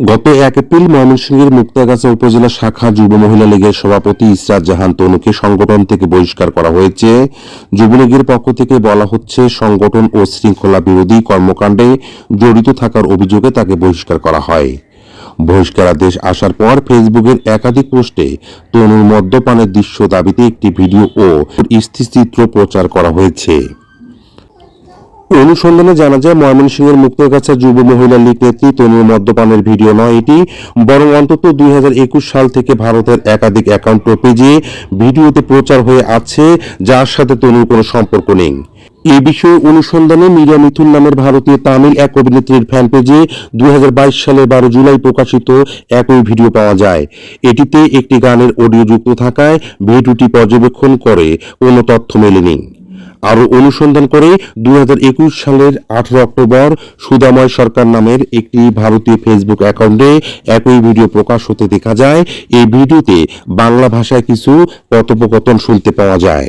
গত এক এপ্রিল ময়মনসিংহের মুক্তাগাছা উপজেলা শাখা যুব মহিলা লীগের সভাপতি ইসরাত জাহান তনুকে সংগঠন থেকে বহিষ্কার করা হয়েছে। যুবলীগের পক্ষ থেকে বলা হচ্ছে, সংগঠন ও শৃঙ্খলা বিরোধী কর্মকাণ্ডে জড়িত থাকার অভিযোগে তাকে বহিষ্কার করা হয়। বহিষ্কারাদেশ আসার পর ফেসবুকের একাধিক পোস্টে তনুর মদ্যপানের দৃশ্য দাবিতে একটি ভিডিও ও স্থিরচিত্র প্রচার করা হয়েছে। অনুসন্ধানে জানা যায়, ময়মনসিংহের মুক্তগাছা যুব মহিলা লীগ নেত্রী তনুর মদ্যপানের ভিডিও নয় এটি, বরং অন্তত দুই হাজার একুশ সাল থেকে ভারতের একাধিক অ্যাকাউন্ট পেজে ভিডিওতে প্রচার হয়ে আছে, যার সাথে তনুর কোনো সম্পর্ক নেই। এ বিষয়ে অনুসন্ধানে মীরা মিথুন নামের ভারতীয় তামিল এক অভিনেত্রীর ফ্যান পেজে দুই সালের বারো জুলাই প্রকাশিত একই ভিডিও পাওয়া যায়। এটিতে একটি গানের অডিও যুক্ত থাকায় ভিডিওটি পর্যবেক্ষণ করে কোনো তথ্য মেলেনি। আরও অনুসন্ধান করে দু হাজার একুশ সালের আঠেরো অক্টোবর সুদাময় সরকার নামের একটি ভারতীয় ফেসবুক অ্যাকাউন্টে একই ভিডিও প্রকাশ হতে দেখা যায়। এই ভিডিওতে বাংলা ভাষায় কিছু কথোপকথন শুনতে পাওয়া যায়।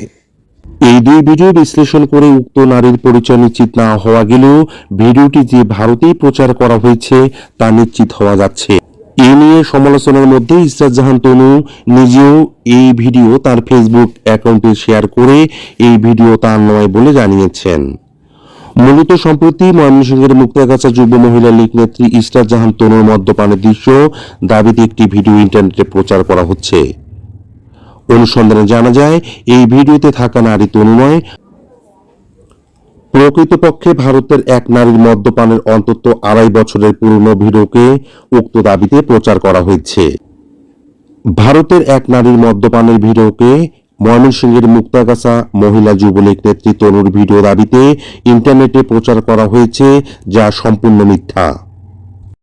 এই দুই ভিডিও বিশ্লেষণ করে উক্ত নারীর পরিচয় নিশ্চিত না হওয়া গেলেও ভিডিওটি যে ভারতেই প্রচার করা হয়েছে তা নিশ্চিত হওয়া যাচ্ছে। নিয়ে সমালোচনার মধ্যে ইসরাত জাহান তনু নিজেও এই ভিডিও তার ফেসবুক অ্যাকাউন্টে শেয়ার করে এই ভিডিও তার নয় বলে জানিয়েছেন। মূলত সম্প্রতি ময়মনসিংহের মুক্তাগাছা যুব মহিলা লীগ নেত্রী ইসরাত জাহান তনুর মদ্যপানের দৃশ্য দাবিতে একটি ভিডিও ইন্টারনেটে প্রচার করা হচ্ছে। অনুসন্ধানে জানা যায়, এই ভিডিওতে থাকা নারী তনু নয় প্রকৃতপক্ষে ভারতের এক নারীর মদ্যপানের অন্তত আড়াই বছরের পুরনো ভিডিওকে উক্ত দাবিতে প্রচার করা হয়েছে। ভারতের এক নারীর মদ্যপানের ভিডিওকে ময়মনসিংহের মুক্তাগাছা মহিলা যুবলীগ নেত্রী তনুর ভিডিও দাবিতে ইন্টারনেটে প্রচার করা হয়েছে, যা সম্পূর্ণ মিথ্যা।